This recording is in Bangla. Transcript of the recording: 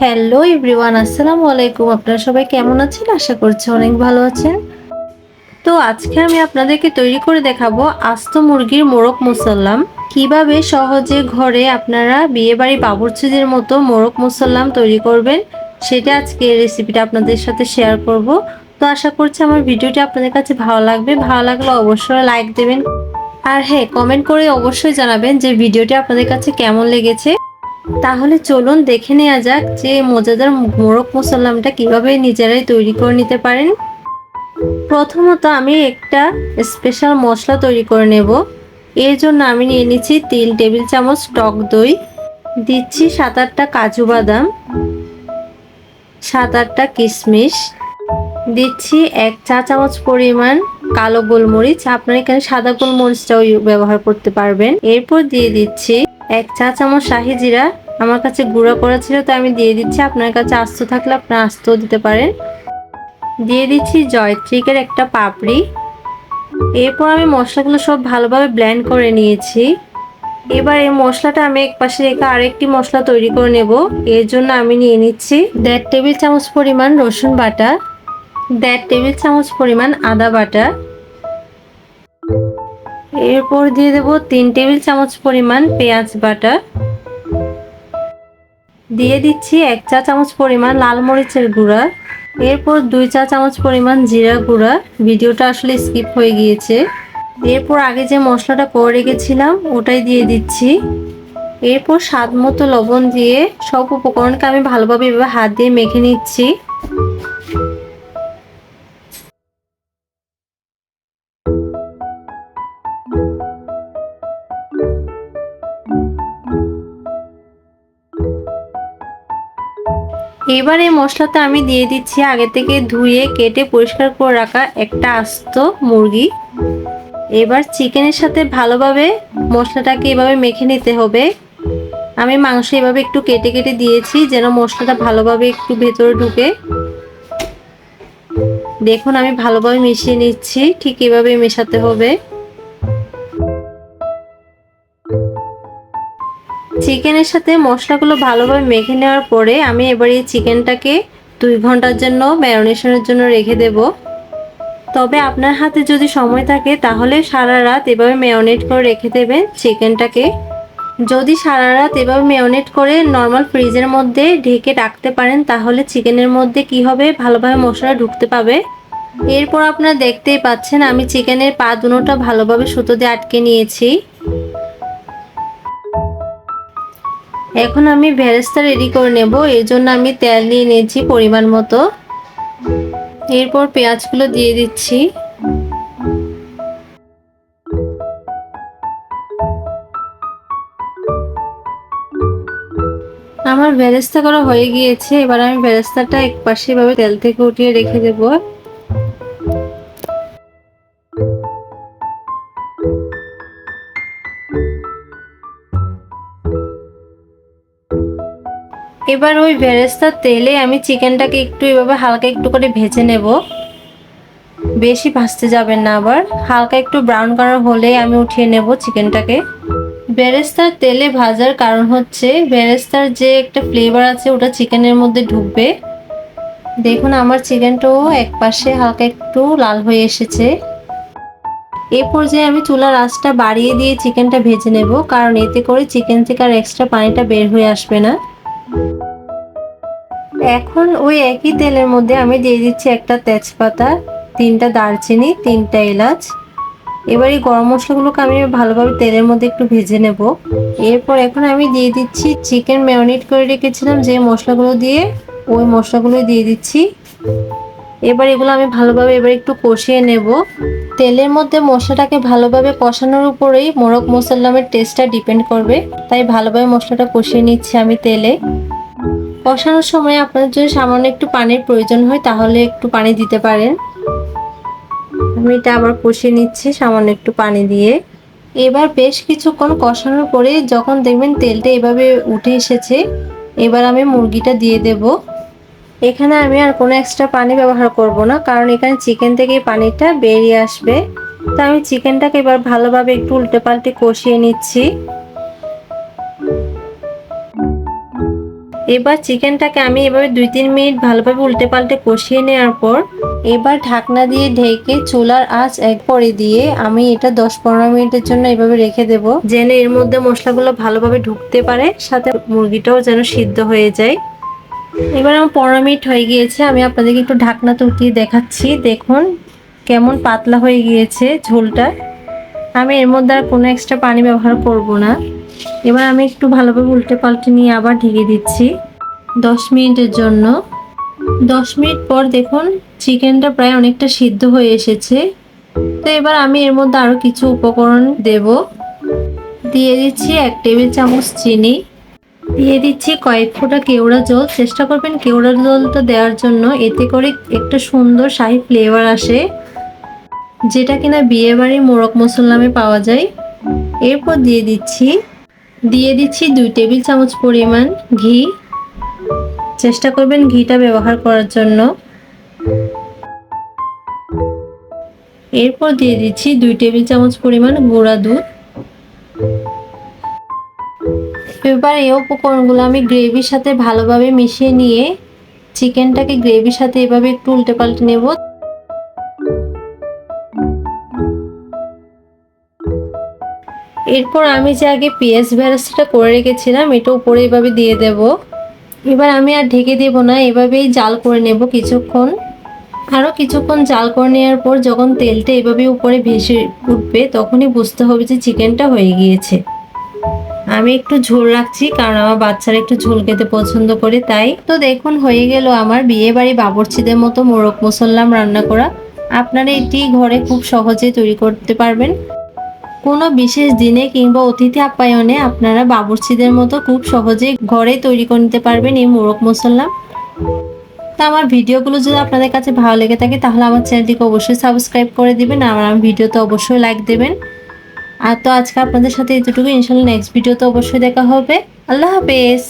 হ্যালো এভরিওয়ান, আসসালামু আলাইকুম। আপনারা সবাই কেমন আছেন? আশা করছি অনেক ভালো আছেন। তো আজকে আমি আপনাদেরকে তৈরি করে দেখাবো আস্ত মুরগির মোরগ মুসাল্লাম। কীভাবে সহজে ঘরে আপনারা বিয়েবাড়ি বাবুর্চিদের মতো মোরগ মুসাল্লাম তৈরি করবেন, সেটা আজকে রেসিপিটা আপনাদের সাথে শেয়ার করব। তো আশা করছি আমার ভিডিওটি আপনাদের কাছে ভালো লাগবে। ভালো লাগলে অবশ্যই লাইক দেবেন। আর হ্যাঁ কমেন্ট করে অবশ্যই জানাবেন যে ভিডিওটি আপনাদের কাছে কেমন লেগেছে। তাহলে চলুন দেখে নেওয়া যাক যে মজাদার মোরগ মুসাল্লামটা কীভাবে নিজেরাই তৈরি করে নিতে পারেন। প্রথমত আমি একটা স্পেশাল মশলা তৈরি করে নেব। এর জন্য আমি নিয়ে নিচ্ছি তিন টেবিল চামচ টক দই, দিচ্ছি সাত আটটা কাজু বাদাম, সাত আটটা কিশমিশ, দিচ্ছি এক চা চামচ পরিমাণ কালো গোলমরিচ। আপনারা এখানে সাদা গোলমরিচটাও ব্যবহার করতে পারবেন। এরপর দিয়ে দিচ্ছি এক চা চামচ শাহি জিরা আমার কাছে গুঁড়া করা ছিল তো আমি দিয়ে দিচ্ছি। আপনার কাছে আস্ত থাকলে আপনার আস্তও দিতে পারেন। দিয়ে দিচ্ছি জয়ত্রিকের একটা পাপড়ি। এরপর আমি মশলাগুলো সব ভালোভাবে ব্লেন্ড করে নিয়েছি। এবার এই মশলাটা আমি এক পাশে রেখে আরেকটি মশলা তৈরি করে নেব। এর জন্য আমি নিয়ে নিচ্ছি দেড় টেবিল চামচ পরিমাণ রসুন বাটা, দেড় টেবিল চামচ পরিমাণ আদা বাটা এরপর দিয়ে দেব তিন টেবিল চামচ পরিমাণ পেঁয়াজ বাটা দিয়ে দিচ্ছি এক চা চামচ পরিমাণ লাল মরিচের গুঁড়া। এরপর দুই চা চামচ পরিমাণ জিরা গুঁড়া। ভিডিওটা আসলে স্কিপ হয়ে গিয়েছে। এরপর আগে যে মশলাটা করে রেখেছিলাম, ওটাই দিয়ে দিচ্ছি। এরপর স্বাদ মতো লবণ দিয়ে সব উপকরণকে আমি ভালোভাবে এভাবে হাত দিয়ে মেখে নিচ্ছি। এবার এই মশলাটা আমি দিয়ে দিচ্ছি আগে থেকে ধুয়ে, কেটে পরিষ্কার করে রাখা একটা আস্ত মুরগি। এবার চিকেনের সাথে ভালোভাবে মশলাটাকে এভাবে মেখে নিতে হবে। আমি মাংস এভাবে একটু কেটে কেটে দিয়েছি যেন মশলাটা ভালোভাবে একটু ভেতরে ঢুকে। দেখুন, আমি ভালোভাবে মিশিয়ে নিচ্ছি, ঠিক এভাবে মেশাতে হবে। চিকেনের সাথে মশলাগুলো ভালোভাবে মেখে নেওয়ার পরে আমি এবার এই চিকেনটাকে দুই ঘণ্টার জন্য ম্যারিনেশনের জন্য রেখে দেব। তবে আপনার হাতে যদি সময় থাকে, তাহলে সারা রাত এভাবে ম্যারিনেট করে রেখে দেবেন চিকেনটাকে। যদি সারা রাত এভাবে ম্যারিনেট করে নর্মাল ফ্রিজের মধ্যে ঢেকে রাখতে পারেন, তাহলে চিকেনের মধ্যে কি হবে? ভালোভাবে মশলা ঢুকতে পাবে। এরপর আপনারা দেখতেই পাচ্ছেন, আমি চিকেনের পা দুটোটা ভালোভাবে সুতো দিয়ে আটকে নিয়েছি। এখন আমি ভেরেস্তা রেডি করে নেব এর জন্য আমি তেল নিয়ে নিয়েছি পরিমাণ মতো। এরপর পেঁয়াজগুলো দিয়ে দিচ্ছি। আমার ভেরেস্তা করা হয়ে গিয়েছে, এবার আমি ভেরেস্তাটা এক পাশে ভাবে তেল থেকে উঠিয়ে রেখে দেবো। এবার ওই বেরেস্তার তেলে আমি চিকেনটাকে একটু এভাবে হালকা একটু করে ভেজে নেব। বেশি ভাজতে যাবেন না আবার। হালকা একটু ব্রাউন কালার হলে আমি উঠিয়ে নেব চিকেনটাকে। বেরেস্তার তেলে ভাজার কারণ হচ্ছে বেরেস্তার যে একটা ফ্লেভার আছে ওটা চিকেনের মধ্যে ঢুকবে। দেখুন আমার চিকেনটাও এক পাশে হালকা একটু লাল হয়ে এসেছে। এ পর্যায়ে আমি চুলার আঁচটা বাড়িয়ে দিয়ে চিকেনটা ভেজে নেব, কারণ এতে করে চিকেন থেকে আর এক্সট্রা পানিটা বের হয়ে আসবে না। এখন ওই একই তেলের মধ্যে আমি দিয়ে দিচ্ছি একটা তেজপাতা, তিনটা দারচিনি, তিনটা এলাচ। এবার এই গরম মশলাগুলোকে আমি ভালোভাবে তেলের মধ্যে একটু ভেজে নেব। এরপর এখন আমি দিয়ে দিচ্ছি চিকেন ম্যারিনেট করে রেখেছিলাম যে মশলাগুলো দিয়ে, ওই মশলাগুলো দিয়ে দিচ্ছি। এবার এগুলো আমি ভালোভাবে এবার একটু কষিয়ে নেব। তেলের মধ্যে মশলাটাকে ভালোভাবে কষানোর উপরেই মোরগ মশলামের টেস্টটা ডিপেন্ড করবে। তাই ভালোভাবে মশলাটা কষিয়ে নিচ্ছি আমি তেলে। কষানোর সময় আপনার যদি সামান্য একটু পানির প্রয়োজন হয়, তাহলে একটু পানি দিতে পারেন। আমি এটা আবার কষিয়ে নিচ্ছি, সামান্য একটু পানি দিয়ে। এবার বেশ কিছুক্ষণ কষানোর পরে যখন দেখবেন তেলটা এভাবে উঠে এসেছে, এবার আমি মুরগিটা দিয়ে দেব। এখানে আমি আর কোনো এক্সট্রা পানি ব্যবহার করব না, কারণ এখানে চিকেন থেকে পানিটা বেরিয়ে আসবে। তো আমি চিকেনটাকে এবার ভালোভাবে একটু উল্টে পাল্টে কষিয়ে নিচ্ছি। এবার চিকেনটাকে আমি এভাবে দুই তিন মিনিট ভালোভাবে উল্টে পাল্টে কষিয়ে নেওয়ার পর এবার ঢাকনা দিয়ে ঢেকে চুলার আঁচ এক পরে দিয়ে আমি এটা দশ পনেরো মিনিটের জন্য এভাবে রেখে দেব। যেন এর মধ্যে মশলাগুলো ভালোভাবে ঢুকতে পারে, সাথে মুরগিটাও যেন সিদ্ধ হয়ে যায়। এবার আমার পনেরো মিনিট হয়ে গিয়েছে, আমি আপনাদেরকে একটু ঢাকনা তুলকিয়ে দেখাচ্ছি। দেখুন কেমন পাতলা হয়ে গিয়েছে ঝোলটা। আমি এর মধ্যে আর কোনো এক্সট্রা পানি ব্যবহার করব না। এবার আমি একটু ভালোভাবে উল্টে পাল্টে নিয়ে আবার ঢেকে দিচ্ছি। দশ মিনিটের জন্য। দশ মিনিট পর দেখুন, চিকেনটা প্রায় অনেকটা সিদ্ধ হয়ে এসেছে। তো এবার আমি এর মধ্যে আরও কিছু উপকরণ দেব। দিয়ে দিচ্ছি এক টেবিল চামচ চিনি। দিয়ে দিচ্ছি কয়েক ফোঁটা কেওড়া জল। চেষ্টা করবেন কেওড়া জলটা দেওয়ার জন্য। এতে করে একটা সুন্দর শাহি ফ্লেভার আসে, যেটা কিনা বিয়ে বাড়ির মোরগ মশলামে পাওয়া যায়। এরপর দিয়ে দিচ্ছি দিয়ে দিচ্ছি দুই টেবিল চামচ পরিমাণ ঘি। চেষ্টা করবেন ঘিটা ব্যবহার করার জন্য। এরপর দিয়ে দিচ্ছি দুই টেবিল চামচ পরিমাণ গুঁড়া দুধ। এবার এই উপকরণগুলো আমি গ্রেভির সাথে ভালোভাবে মিশিয়ে নিয়ে চিকেনটাকে গ্রেভির সাথে এভাবে একটু উল্টে পাল্টে নেব। এরপর আমি যে আগে পেঁয়াজ ভ্যারাসটা করে রেখেছিলাম, এটা উপরে এভাবে দিয়ে দেব। এবার আমি আর ঢেকে দেব না, এভাবেই জাল করে নেব কিছুক্ষণ। আরও কিছুক্ষণ জাল করে নেওয়ার পর যখন তেলটা এভাবে উপরে ভেসে উঠবে, তখনই বুঝতে হবে যে চিকেনটা হয়ে গিয়েছে। আমি একটু ঝোল রাখছি, কারণ আমার বাচ্চারা একটু ঝোল খেতে পছন্দ করে, তাই। তো দেখুন, হয়ে গেল আমার বিয়ে বাড়ি বাবরচিদের মতো মোরগ মুসল্লাম রান্না করা। আপনারা এটি ঘরে খুব সহজে তৈরি করতে পারবেন। কোনো বিশেষ দিনে কিংবা অতিথি আপ্যায়নে আপনারা বাবুর্চিদের মতো খুব সহজে ঘরে তৈরি করে নিতে পারবেন এই মোরক মশলা। তা আমার ভিডিওগুলো যদি আপনাদের কাছে ভালো লেগে থাকে, তাহলে আমার চ্যানেলটিকে অবশ্যই সাবস্ক্রাইব করে দেবেন আর আমার ভিডিওতে অবশ্যই লাইক দেবেন। আর তো আজকে আপনাদের সাথে এতটুকু ইনশাল্লাহ নেক্সট ভিডিওতে অবশ্যই দেখা হবে। আল্লাহ হাফেজ।